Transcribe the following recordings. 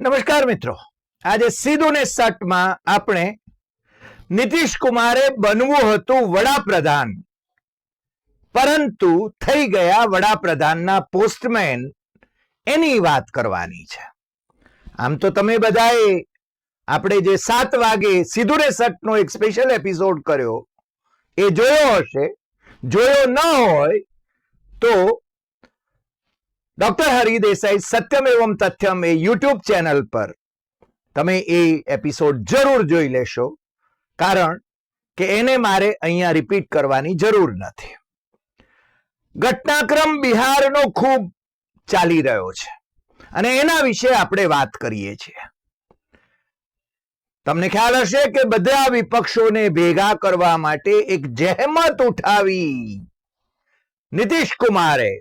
નમસ્કાર મિત્રો. આજે સીધું ને સટમાં આપણે નીતિશ કુમારે બનવું હતું વડાપ્રધાન. પરંતુ થઈ ગયા વડાપ્રધાનના પોસ્ટમેન એની વાત કરવાની છે. આમ તો તમે બધાએ આપણે જે સાત વાગે સીધું ને સટનો એક સ્પેશિયલ એપિસોડ કર્યો, એ જોયો હશે. જોયો ન હોય તો ડોક્ટર હરિદેસાઈ સત્યમ એવમ તથ્યમ એ યુટ્યુબ ચેનલ પર તમે એ એપિસોડ જરૂર જોઈ લેશો, કારણ કે એને મારે અહીંયા રિપીટ કરવાની જરૂર નથી. ઘટનાક્રમ બિહારનો ખૂબ ચાલી રહ્યો છે, અને એના વિશે આપણે વાત કરીએ છીએ. તમને ખ્યાલ હશે કે બધા વિપક્ષોને ભેગા કરવા માટે એક જહેમત ઉઠાવી નીતિશ કુમારે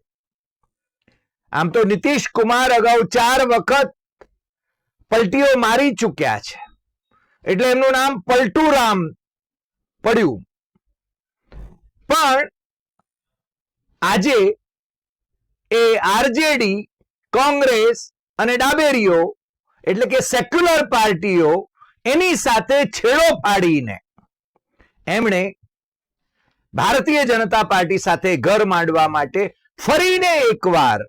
આમ તો નીતિશ કુમાર અગાઉ ચાર વખત પલટીઓ મારી ચૂક્યા છે. એટલે એમનું નામ પલટુરામ પડ્યું. પણ આજે એ આરજેડી, કોંગ્રેસ અને ડાબેરીઓ, એટલે કે સેક્યુલર પાર્ટીઓ, એની સાથે છેડો પાડીને એમણે ભારતીય જનતા પાર્ટી સાથે ઘર માંડવા માટે ફરીને એકવાર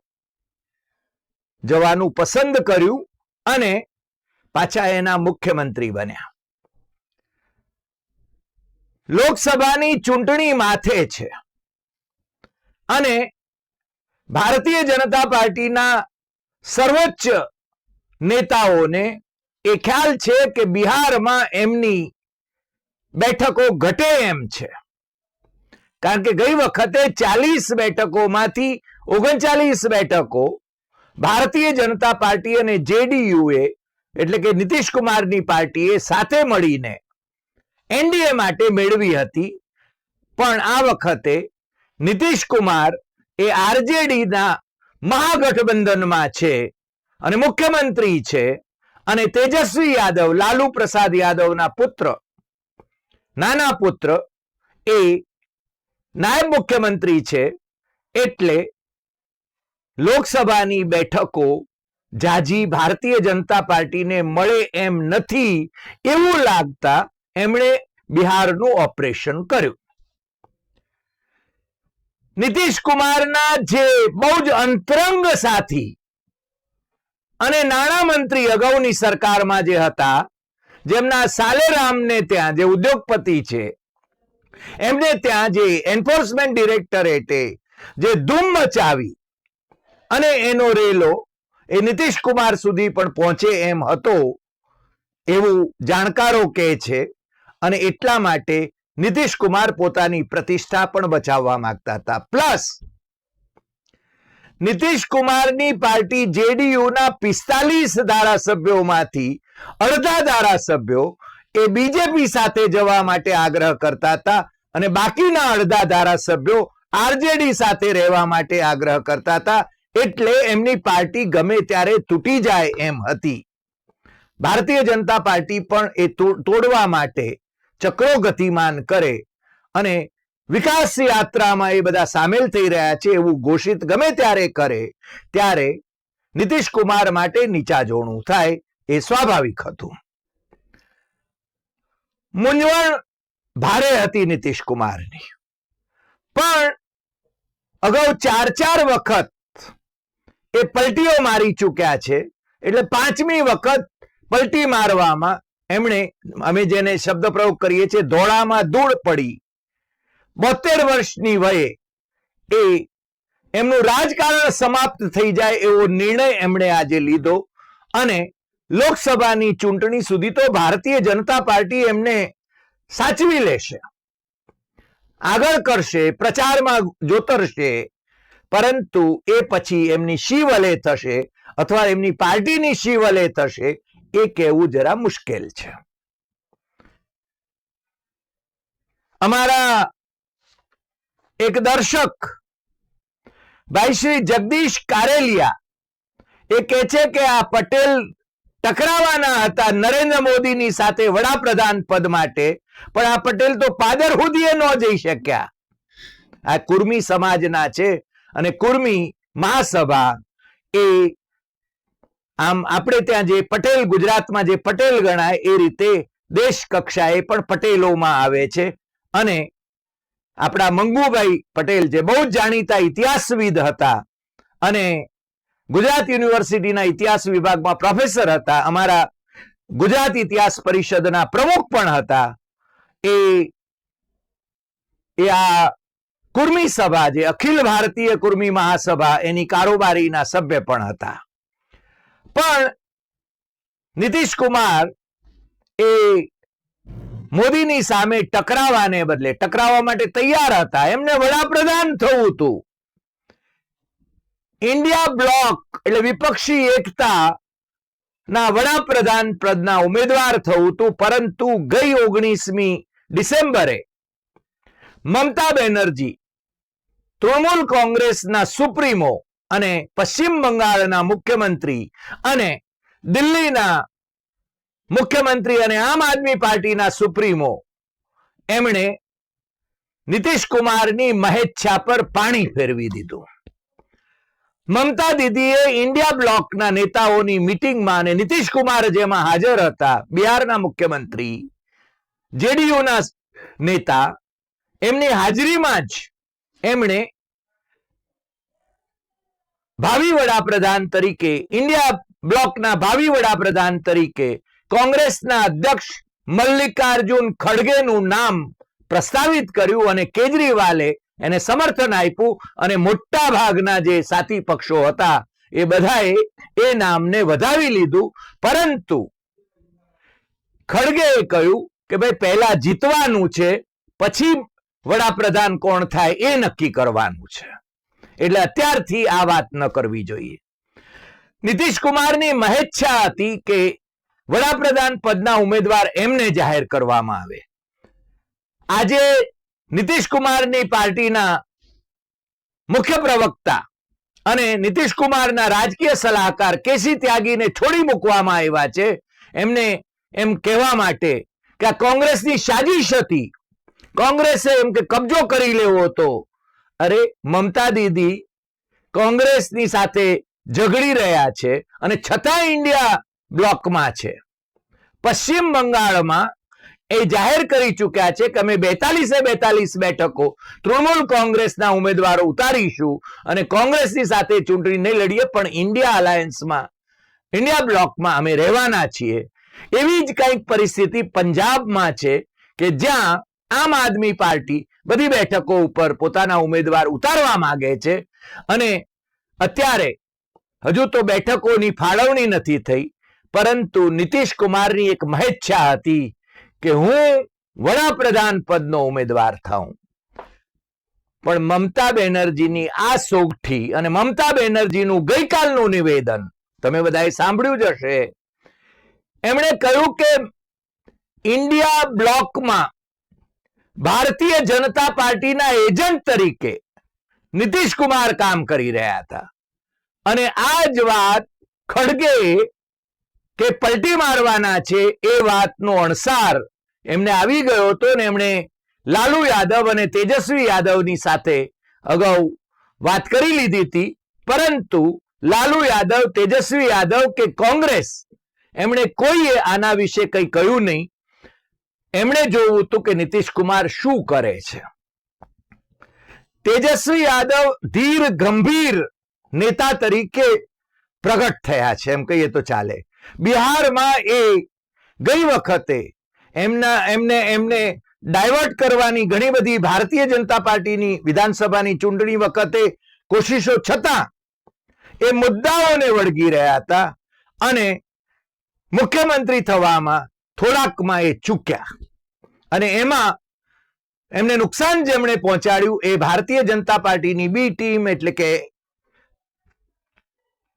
જવાનું પસંદ કર્યું અને પાછા એના મુખ્યમંત્રી બન્યા. લોકસભાની ચૂંટણી માથે છે. અને ભારતીય જનતા પાર્ટીના સર્વોચ્ચ નેતાઓને એ ખ્યાલ છે કે બિહારમાં એમની બેઠકો ઘટે એમ છે. કારણ કે ગઈ વખતે ચાલીસ બેઠકોમાંથી ઓગણચાલીસ બેઠકો ભારતીય જનતા પાર્ટી અને જેડીયુએ, એટલે કે નીતિશ કુમારની પાર્ટીએ સાથે મળીને એનડીએ માટે મેળવી હતી. પણ આ વખતે નીતિશ કુમાર એ આરજેડીના મહાગઠબંધનમાં છે અને મુખ્યમંત્રી છે અને તેજસ્વી યાદવ, લાલુ પ્રસાદ યાદવના પુત્ર, નાના પુત્ર એ નાયબ મુખ્યમંત્રી છે એટલે લોકસભાની બેઠકો જાજી ભારતીય જનતા પાર્ટીને મળે એમ નથી એવું લાગતા એમણે બિહારનું ઓપરેશન કર્યું. નીતિશ જે બહુ જ અંતરંગ સાથી અને નાણામંત્રી અગાઉની સરકારમાં જે હતા, જેમના સાલેરામને ત્યાં જે ઉદ્યોગપતિ છે, એમને ત્યાં જે એન્ફોર્સમેન્ટ ડિરેક્ટરેટે જે ધૂમ મચાવી અને એનો રેલો એ નીતિશ કુમાર સુધી પણ પહોંચે એમ હતો એવું જાણકારો કહે છે અને એટલા માટે નીતિશ કુમાર પોતાની પ્રતિષ્ઠા પણ બચાવવા માંગતા હતા. પ્લસ નીતિશ કુમારની પાર્ટી જેડીયુના પિસ્તાલીસ ધારાસભ્યોમાંથી અડધા ધારાસભ્યો એ બીજેપી સાથે જવા માટે આગ્રહ કરતા હતા અને બાકીના અડધા ધારાસભ્યો આરજેડી સાથે રહેવા માટે આગ્રહ કરતા હતા. એટલે એમની પાર્ટી ગમે ત્યારે તૂટી જાય એમ હતી. ભારતીય જનતા પાર્ટી પણ એ તોડવા માટે ચક્રો ગતિમાન કરે અને વિકાસ યાત્રામાં એ બધા સામેલ થઈ રહ્યા છે એવું ઘોષિત ગમે ત્યારે કરે ત્યારે નીતિશ કુમાર માટે નીચા જોણું થાય એ સ્વાભાવિક હતું. મૂંઝવણ ભારે હતી નીતિશ કુમારની. પણ અગાઉ ચાર ચાર વખત એ પલટીઓ મારી ચૂક્યા છે. એટલે પાંચમી વખત પલટી મારવામાં એમણે, અમે જેને શબ્દ પ્રયોગ કરીએ છીએ, ધોળામાં ધૂળ પડી. બોતેર વર્ષની વયે એ એમનું રાજકારણ સમાપ્ત થઈ જાય એવો નિર્ણય એમણે આજે લીધો. અને લોકસભાની ચૂંટણી સુધી તો ભારતીય જનતા પાર્ટી એમને સાચવી લેશે. આગળ કરશે, પ્રચારમાં જોતરશે પરંતુ એ પછી એમની શિવલે થશે અથવા એમની પાર્ટીની શિવલે થશે, એ કહેવું જરા મુશ્કેલ છે. અમારા એક દર્શક, ભાઈ શ્રી જગદીશ કારેલિયા, એ કે છે કે આ પટેલ ટકરાવાના હતા નરેન્દ્ર મોદીની સાથે વડાપ્રધાન પદ માટે, પણ આ પટેલ તો પાદર સુધી ન જઈ શક્યા. આ કુર્મી સમાજના છે અને કુર્મી મહાસભા એ આમ આપણે ત્યાં જે પટેલ ગુજરાતમાં જે પટેલ ગણાય એ રીતે દેશ કક્ષાએ પણ પટેલોમાં આવે છે. અને આપણા મંગુભાઈ પટેલ જે બહુ જ જાણીતા ઇતિહાસવિદ હતા અને ગુજરાત યુનિવર્સિટીના ઇતિહાસ વિભાગમાં પ્રોફેસર હતા, અમારા ગુજરાત ઇતિહાસ પરિષદના પ્રમુખ પણ હતા. એ આ કુર્મી સભા જે અખિલ ભારતીય કુર્મી મહાસભા એની કારોબારીના સભ્ય પણ હતા. પણ નીતિશ એ મોદીની સામે ટકરાવાને બદલે ટકરાવા માટે તૈયાર હતા. એમને વડાપ્રધાન થવું હતું. ઇન્ડિયા બ્લોક એટલે વિપક્ષી એકતા ના વડાપ્રધાન પદના ઉમેદવાર થવું હતું, પરંતુ ગઈ ઓગણીસમી ડિસેમ્બરે મમતા બેનર્જી તૃણમૂલ કોંગ્રેસના સુપ્રીમો અને પશ્ચિમ બંગાળના મુખ્યમંત્રી અને દિલ્હીના મુખ્યમંત્રી અને આમ આદમી પાર્ટીના સુપ્રીમો, એમણે નીતિશ મહેચ્છા પર પાણી ફેરવી દીધું. મમતા દીદીએ ઇન્ડિયા બ્લોકના નેતાઓની મિટિંગમાં અને નીતિશ કુમાર જેમાં હાજર હતા બિહારના મુખ્યમંત્રી, જેડીયુના નેતા, એમની હાજરીમાં જ એમણે ભાવિ વડાપ્રધાન તરીકે, ઇન્ડિયા બ્લોકના ભાવિ વડાપ્રધાન તરીકે, કોંગ્રેસના અધ્યક્ષ મલ્લિકાર્જુન ખડગેનું નામ પ્રસ્તાવિત કર્યું અને કેજરીવાલે એને સમર્થન આપ્યું અને મોટા ભાગના જે સાથી પક્ષો હતા, એ બધાએ એ નામને વધાવી લીધું. પરંતુ ખડગેએ કહ્યું કે ભાઈ પહેલા જીતવાનું છે, પછી વડાપ્રધાન કોણ થાય એ નક્કી કરવાનું છે. એટલે અત્યારથી આ વાત ન કરવી જોઈએ. નીતિશ કુમારની મહેચ્છા હતી કે વડાપ્રધાન પદના ઉમેદવાર એમને જાહેર કરવામાં આવે. આજે નીતિશ કુમારની પાર્ટીના મુખ્ય પ્રવક્તા અને નીતિશ કુમારના રાજકીય સલાહકાર કેસી ત્યાગીને છોડી મૂકવામાં આવ્યા છે. એમને એમ કહેવા માટે કે આ કોંગ્રેસની સાજિશ હતી કોંગ્રેસે એમ કે કબજો કરી લેવો હતો. અરે, મમતા દીદી કોંગ્રેસની સાથે ઝઘડી રહ્યા છે અને છતાં ઇન્ડિયા બ્લોકમાં છે. પશ્ચિમ બંગાળમાં એ જાહેર કરી ચૂક્યા છે કે અમે બેતાલીસે બેતાલીસ બેઠકો તૃણમૂલ કોંગ્રેસના ઉમેદવારો ઉતારીશું અને કોંગ્રેસની સાથે ચૂંટણી નહીં લડીએ, પણ ઇન્ડિયા અલાયન્સમાં, ઇન્ડિયા બ્લોકમાં અમે રહેવાના છીએ. એવી જ કંઈક પરિસ્થિતિ પંજાબમાં છે કે જ્યાં આમ આદમી પાર્ટી બધી બેઠકો ઉપર પોતાના ઉમેદવાર ઉતારવા માંગે છે અને અત્યારે હજુ તો બેઠકોની ફાળવણી નથી થઈ, પરંતુ નીતિશ કુમારની એક મહેચ્છા હતી કે હું વડાપ્રધાન પદનો ઉમેદવાર થાઉં. પણ મમતા બેનર્જીની આ સોગઠી અને મમતા બેનર્જીનું ગઈકાલનું નિવેદન, તમે બધાએ સાંભળ્યું જ હશે. એમણે કહ્યું કે ઇન્ડિયા બ્લોકમાં ભારતીય જનતા પાર્ટીના એજન્ટ તરીકે નીતિશ કુમાર કામ કરી રહ્યા હતા. અને આ જ વાત ખડગે કે પલટી મારવાના છે એ વાતનો અણસાર એમને આવી ગયો હતો ને એમણે લાલુ યાદવ અને તેજસ્વી યાદવની સાથે અગાઉ વાત કરી લીધી હતી. પરંતુ લાલુ યાદવ, તેજસ્વી યાદવ કે કોંગ્રેસ એમણે કોઈએ આના વિશે કંઈ કહ્યું નહીં. એમણે જોવું હતું કે નીતિશ કુમાર શું કરે છે. તેજસ્વી યાદવ ધીર, ગંભીર નેતા તરીકે પ્રગટ થયા છે. એમ કહીએ તો ચાલે. બિહારમાં એ ગઈ વખતે એમના, એમને એમને ડાયવર્ટ કરવાની ઘણી બધી ભારતીય જનતા પાર્ટીની વિધાનસભાની ચૂંટણી વખતે કોશિશો છતાં એ મુદ્દાઓને વળગી રહ્યા હતા અને મુખ્યમંત્રી થવામાં થોડાકમાં એ ચૂક્યા. અને એમાં એમને નુકસાન જેમણે પહોંચાડ્યું એ ભારતીય જનતા પાર્ટીની બી ટીમ એટલે કે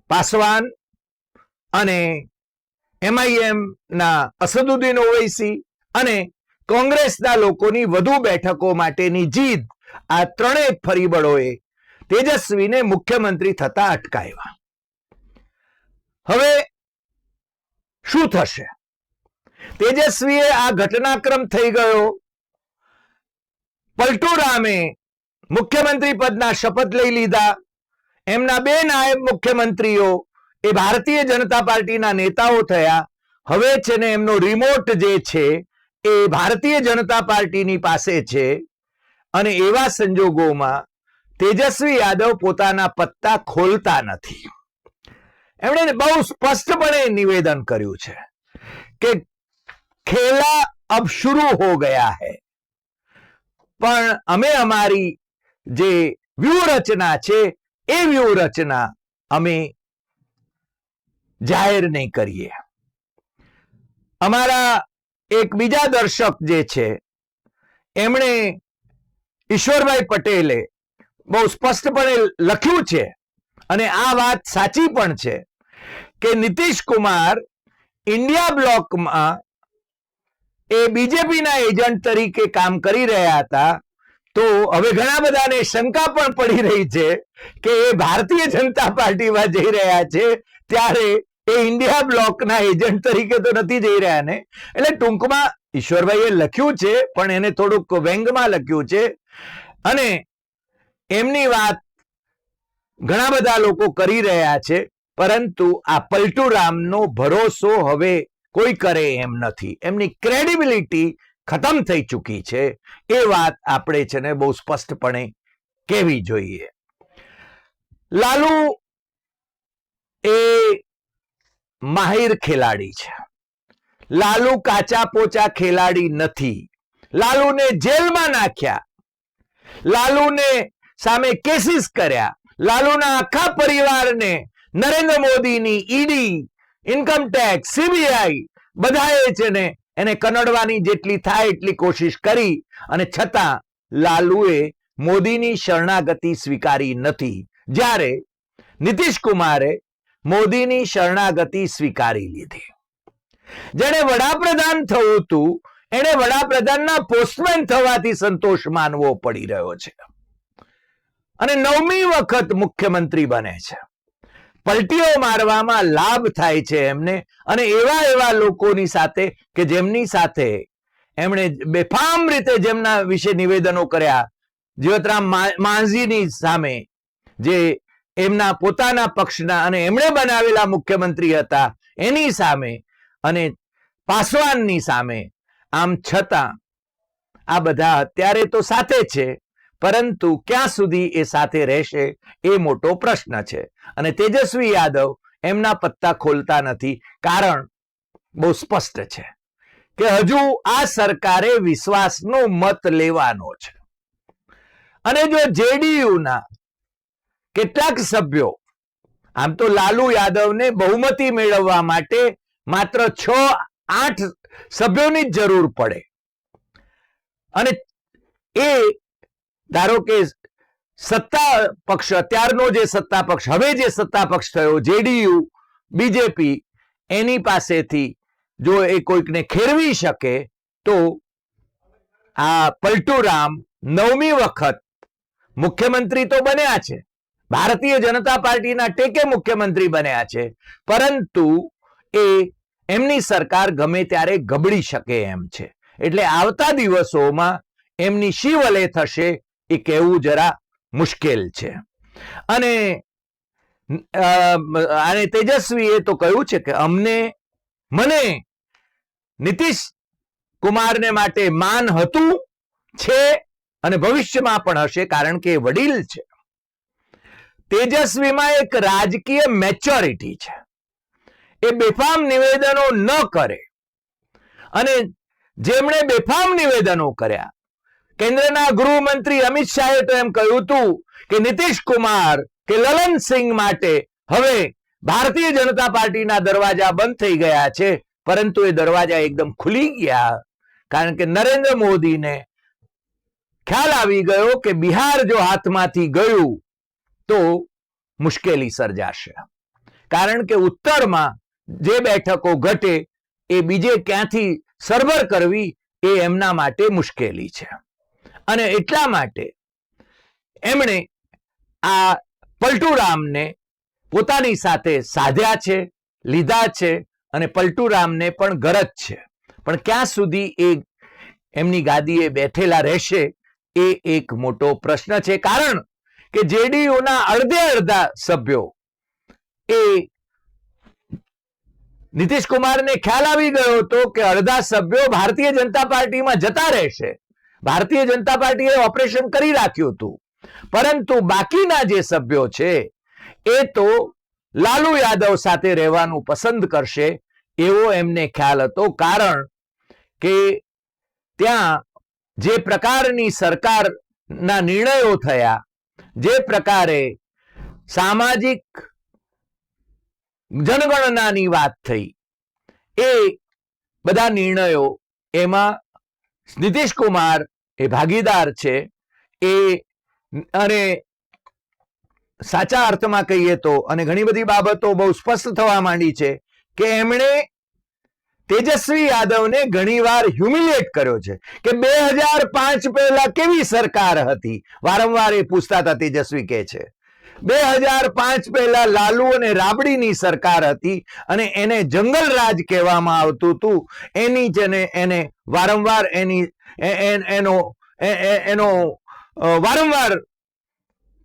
પાસવાન અને એમઆઈએમ ના અસદુદ્દીન ઓવૈસી અને કોંગ્રેસના લોકોની વધુ બેઠકો માટેની જીદ આ ત્રણેય પરિબળોએ તેજસ્વીને મુખ્યમંત્રી થતા અટકાવ્યા હવે શું થશે? તેજસ્વીએ આ ઘટનાક્રમ થઈ ગયો. પલટુરામે મુખ્યમંત્રી પદના શપથ લઈ લીધા. એમના બે નાયબ મુખ્યમંત્રીઓ એ ભારતીય જનતા પાર્ટીના નેતાઓ થયા. હવે છે ને એમનો રિમોટ જે છે એ ભારતીય જનતા પાર્ટીની પાસે છે. અને એવા સંજોગોમાં તેજસ્વી યાદવ પોતાના પત્તા ખોલતા નથી. એમણે બહુ સ્પષ્ટપણે નિવેદન કર્યું છે કે ખેલા અબ શરૂ હો ગયા હે પણ અમે અમારી જે વ્યૂહરચના છે એ વ્યૂહરચના અમે જાહેર નહીં કરીએ અમારા એક બીજા દર્શક જે છે એમણે ઈશ્વરભાઈ પટેલે બહુ સ્પષ્ટપણે લખ્યું છે અને આ વાત સાચી પણ છે કે નીતિશ કુમાર ઇન્ડિયા બ્લોકમાં એ બીજેપીના એજન્ટ તરીકે કામ કરી રહ્યા હતા, તો હવે ઘણા બધાને શંકા પણ પડી રહી છે કે એ ભારતીય જનતા પાર્ટીમાં જઈ રહ્યા છે, ત્યારે એ ઇન્ડિયા બ્લોકના એજન્ટ તરીકે તો નથી જઈ રહ્યા ને? એટલે ટૂંકમાં ઈશ્વરભાઈએ લખ્યું છે, પણ એને થોડુંક વ્યંગમાં લખ્યું છે. અને એમની વાત ઘણા બધા લોકો કરી રહ્યા છે, પરંતુ આ પલટુરામનો ભરોસો હવે કોઈ કરે એમ નથી. એમની ક્રેડિબિલિટી ખતમ થઈ ચૂકી છે. એ વાત આપણે છે ને બહુ સ્પષ્ટપણે કહેવી જોઈએ. લાલુ એ માહિર ખેલાડી છે. લાલુ કાચા પોચા ખેલાડી નથી. લાલુને જેલમાં નાખ્યા. લાલુને સામે કેસીસ કર્યા. લાલુના આખા પરિવારને નરેન્દ્ર મોદીની ઈડી ઇન્કમ ટેક્સ સીબીઆઈ બધાએ છે ને એને કનડવાની જેટલી થાય એટલી કોશિશ કરી અને છતાં લાલુએ મોદીની શરણાગતિ સ્વીકારી નથી. જ્યારે નીતિશ મોદીની શરણાગતિ સ્વીકારી લીધી. જેને વડાપ્રધાન થવું હતું એને વડાપ્રધાનના પોસ્ટમેન થવાથી સંતોષ માનવો પડી રહ્યો છે. અને નવમી વખત મુખ્યમંત્રી બને છે. પલટીઓ મારવામાં લાભ થાય છે એમને. અને એવા એવા લોકોની સાથે કે જેમની સાથે એમણે બેફામ રીતે જેમના વિશે નિવેદનો કર્યા. જીવતરામ માંઝીની સામે જે એમના પોતાના પક્ષના અને એમણે બનાવેલા મુખ્યમંત્રી હતા, એની સામે અને પાસવાનની સામે. આમ છતાં આ બધા અત્યારે તો સાથે છે. પરંતુ ક્યાં સુધી એ સાથે રહેશે એ મોટો પ્રશ્ન છે. અને તેજસ્વી યાદવ એમના પત્તા ખોલતા નથી કારણ બહુ સ્પષ્ટ છે કે હજુ આ સરકારે વિશ્વાસનો મત લેવાનો છે. અને જો જેડીયુના કેટલાક સભ્યો આમ તો લાલુ યાદવને બહુમતી મેળવવા માટે માત્ર છ આઠ સભ્યોની જ જરૂર પડે અને એ ધારો કે સત્તા પક્ષ, અત્યારનો જે સત્તા પક્ષ, હવે જે સત્તા પક્ષ થયો, જેડીયુ, બીજેપી, એની પાસેથી જો એ કોઈકને ખેરવી શકે, તો આ પલટુરામ નવમી વખત મુખ્યમંત્રી તો બન્યા છે. ભારતીય જનતા પાર્ટીના ટેકે મુખ્યમંત્રી બન્યા છે. પરંતુ એ એમની સરકાર ગમે ત્યારે ગબડી શકે એમ છે. એટલે આવતા દિવસોમાં એમની શી વલે થશે એ કહેવું જરા મુશ્કેલ છે. અને અને તેજસ્વી એ તો કહ્યું છે કે અમને, મને નીતિશ કુમારને માટે માન હતું છે અને ભવિષ્યમાં પણ હશે કારણ કે એ વડીલ છે. તેજસ્વીમાં એક રાજકીય મેચ્યોરિટી છે. એ બેફામ નિવેદનો ન કરે. અને જેમણે બેફામ નિવેદનો કર્યા કેન્દ્રના ગૃહમંત્રી અમિત શાહે તો એમ કહ્યું હતું કે નીતિશ કુમાર કે લલનસિંહ માટે હવે ભારતીય જનતા પાર્ટીના દરવાજા બંધ થઈ ગયા છે. પરંતુ એ દરવાજા એકદમ ખુલી ગયા. કારણ કે નરેન્દ્ર મોદીને ખ્યાલ આવી ગયો કે બિહાર જો હાથમાંથી ગયું તો મુશ્કેલી સર્જાશે. કારણ કે ઉત્તરમાં જે બેઠકો ઘટે એ બીજે ક્યાંથી સરભર કરવી એ એમના માટે મુશ્કેલી છે. અને એટલા માટે એમણે આ પલટુરામને પોતાની સાથે સાધ્યા છે, લીધા છે અને પલટુરામને પણ ગરજ છે. પણ ક્યાં સુધી એ એમની ગાદીએ બેઠેલા રહેશે એ એક મોટો પ્રશ્ન છે. કારણ કે જેડીયુના અડધે અડધા સભ્યો એ નીતિશ કુમારને ખ્યાલ આવી ગયો હતો કે અડધા સભ્યો ભારતીય જનતા પાર્ટીમાં જતા રહેશે. ભારતીય જનતા પાર્ટીએ ઓપરેશન કરી રાખ્યું હતું. પરંતુ બાકીના જે સભ્યો છે, એ તો લાલુ યાદવ સાથે રહેવાનું પસંદ કરશે, એવો એમને ખ્યાલ હતો. કારણ કે ત્યાં જે પ્રકારની સરકારના નિર્ણયો થયા, જે પ્રકારે સામાજિક જનગણનાની વાત થઈ, એ બધા નિર્ણયો એમાં નીતિશ કુમાર એ ભાગીદાર છે, એ અને સાચા અર્થમાં કહીએ તો અને ઘણી બધી બાબતો બહુ સ્પષ્ટ થવા માંડી છે કે એમણે તેજસ્વી યાદવને ઘણીવાર હ્યુમિલેટ કર્યો છે કે બે હજાર પાંચ પહેલા કેવી સરકાર હતી? વારંવાર એ પૂછતા હતા તેજસ્વી કે છે. બે હજાર પાંચ પહેલા લાલુ અને રાબડીની સરકાર હતી અને એને જંગલ રાજ કહેવામાં આવતું હતું. એની જ એને વારંવાર એની એનો એનો વારંવાર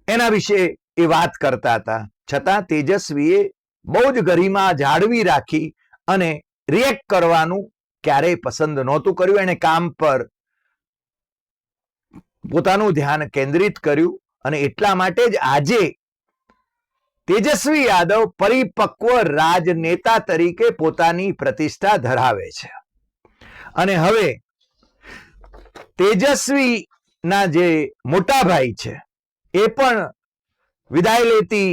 એના વિશે એ વાત કરતા હતા. છતાં તેજસ્વીએ બહુ જ ગરિમા જાળવી રાખી અને રિએક્ટ કરવાનું ક્યારેય પસંદ નહોતું કર્યું. એને કામ પર પોતાનું ધ્યાન કેન્દ્રિત કર્યું અને એટલા માટે જ આજે તેજસ્વી યાદવ પરિપક્વ રાજનેતા તરીકે પોતાની પ્રતિષ્ઠા ધરાવે છે. અને હવે તેજસ્વી ના જે મોટા ભાઈ છે, એ પણ વિદાય લેતી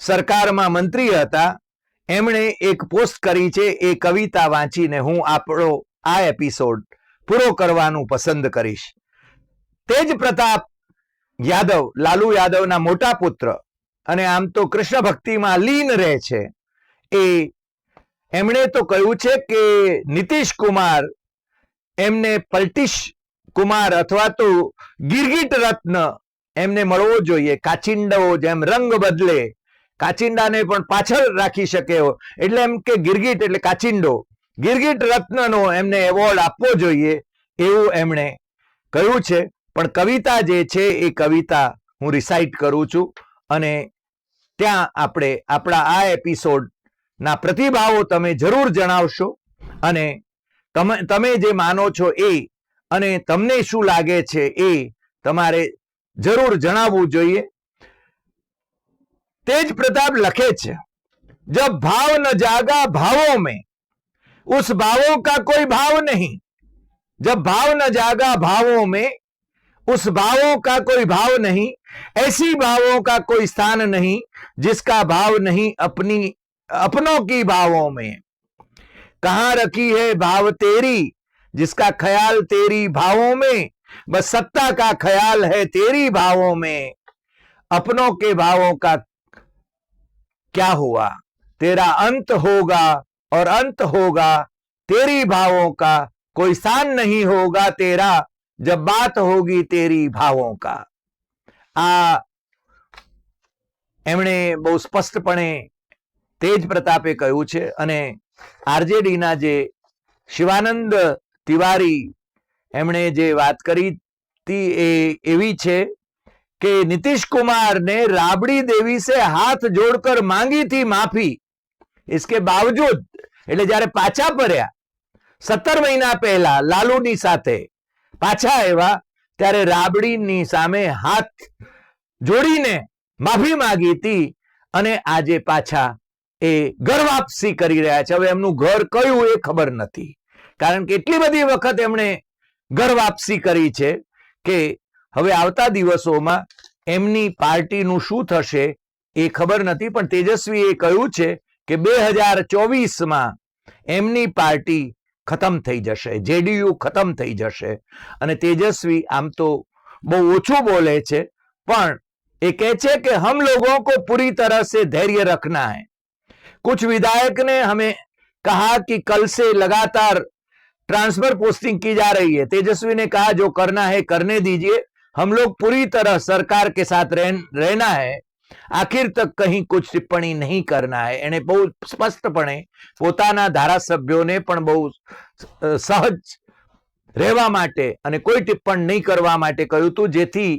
સરકારમાં મંત્રી હતા. એમણે એક પોસ્ટ કરી છે, એ કવિતા વાંચીને હું આપણો આ એપિસોડ પૂરો કરવાનું પસંદ કરીશ. તેજ પ્રતાપ યાદવ, લાલુ યાદવના મોટા પુત્ર અને આમ તો કૃષ્ણ ભક્તિમાં લીન રહે છે, એ એમણે તો કહ્યું છે કે નીતિશ કુમાર એમને પલટીશ કુમાર અથવા તો ગિરગીટ રત્ન એમને મળવો જોઈએ. કાચિંડો જેમ રંગ બદલે. કાચિંડાને પણ પાછળ રાખી શકે એટલે એમ કે ગિરગીટ એટલે કાચિંડો. ગિરગીટ રત્નનો એમને એવોર્ડ આપવો જોઈએ એવું એમણે કહ્યું છે. પણ કવિતા જે છે એ કવિતા હું રિસાઇટ કરું છું અને ત્યાં આપણે આપણા આ એપિસોડના પ્રતિભાવો તમે જરૂર જણાવશો અને તમે તમે જે માનો છો એ અને તમને શું લાગે છે એ તમારે જરૂર જણાવવું જોઈએ तेज प्रताप लखे छे जब भाव न जागा भावों में उस भावों का कोई भाव नहीं जब भाव न जागा भावों में उस भावों का कोई भाव नहीं ऐसी भावों का कोई स्थान नहीं जिसका भाव नहीं अपनी अपनों की भावों में कहां रखी है भाव तेरी जिसका ख्याल तेरी भावों में बस सत्ता का ख्याल है तेरी भावों में अपनों के भावों का क्या हुआ तेरा अंत होगा और अंत होगा तेरी भावों का कोई स्थान नहीं होगा तेरा जब बात होगी तेरी ભાવો કા આ એમણે બહુ સ્પષ્ટપણે તેજ પ્રતાપે કહ્યું છે અને આરજેડી ના જે શિવાનંદ તિવારી એમણે જે વાત કરી હતી એ એવી છે कि नीतीश कुमार ने राबड़ी देवी से हाथ जोड़कर मांगी थी माफी इसके बावजूद એટલે જ્યારે પાછા ફર્યા સત્તર મહિના પહેલા લાલુની સાથે પાછા આવ્યા ત્યારે રાબડીની સામે હાથ જોડીને માફી માંગી હતી અને આજે પાછા એ ઘર વાપસી કરી રહ્યા છે. હવે એમનું ઘર કયું એ ખબર નથી. કારણ કે એટલી બધી વખત એમણે ઘર વાપસી કરી છે કે હવે આવતા દિવસોમાં એમની પાર્ટીનું શું થશે એ ખબર નથી. પણ તેજસ્વી એ કહ્યું છે કે બે હજાર ચોવીસમાં એમની પાર્ટી ખતમ થઈ જશે. જેડીયુ ખતમ થઈ જશે. અને તેજસ્વી આમ તો બહુ ઓછું બોલે છે. પણ એ કહે છે કે હમ લોગો કો પૂરી તરહ સે ધૈર્ય રખના હૈ. कुछ विधायक ने हमें कहा कि कल से लगातार ट्रांसफर पोस्टिंग की जा रही है। तेजस्वी ने कहा जो करना है करने दीजिए। हम लोग पूरी तरह सरकार के साथ रहन, रहना है। આખિર તક કહી કોઈ ટિપ્પણી નહીં કરના હે એને બહુ સ્પષ્ટપણે પોતાના ધારાસભ્યોને પણ બહુ સહજ રહેવા માટે અને કોઈ ટિપ્પણ નહીં કરવા માટે કહ્યું હતું જેથી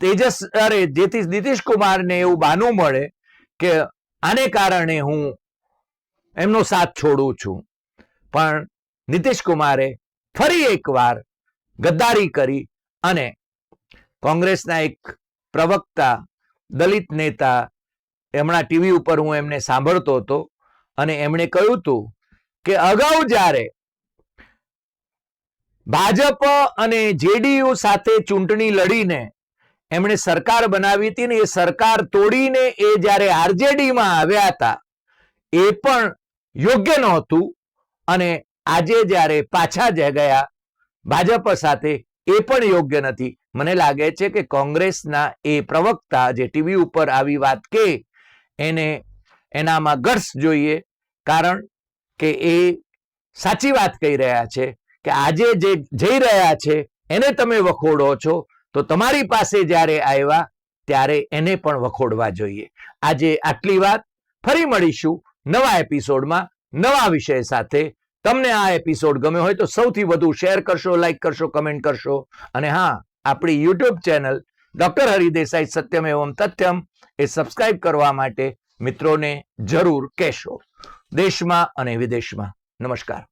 તેજસ અરે જેથી નીતિશ કુમારને એવું બાનું મળે કે આને કારણે હું એમનો સાથ છોડું છું. પણ નીતિશ કુમારે ફરી એકવાર ગદ્દારી કરી અને કોંગ્રેસના એક પ્રવક્તા, દલિત નેતા હમણાં ટીવી ઉપર હું એમને સાંભળતો હતો અને એમણે કહ્યું હતું કે અગાઉ જ્યારે ભાજપ અને જેડીયુ સાથે ચૂંટણી લડીને એમણે સરકાર બનાવી હતી ને એ સરકાર તોડીને એ જ્યારે આરજેડીમાં આવ્યા હતા, એ પણ યોગ્ય નહોતું. અને આજે જ્યારે પાછા જ ગયા, ભાજપ સાથે એ પણ યોગ્ય નથી. મને લાગે છે કે કોંગ્રેસના એ પ્રવક્તા જે ટીવી ઉપર આવી વાત કે, એને એનામાં ગર્સ જોઈએ, કારણ કે એ સાચી વાત કહી રહ્યા છે કે આજે જે જઈ રહ્યા છે, એને તમે વખોડો છો તો તમારી પાસે જ્યારે આવ્યા, ત્યારે એને પણ વખોડવા જોઈએ. આજે આટલી વાત. ફરી મળીશું નવા એપિસોડમાં, નવા વિષય સાથે. તમને આ એપિસોડ ગમ્યો હોય તો સૌથી વધુ શેર કરશો, લાઈક કરશો, કમેન્ટ કરશો. અને હા, આપણી યુટ્યુબ ચેનલ ડોક્ટર હરિદેસાઈ સત્યમ એવમ તથ્યમ એ સબસ્ક્રાઇબ કરવા માટે મિત્રોને જરૂર કહેશો. દેશમાં અને વિદેશમાં. નમસ્કાર.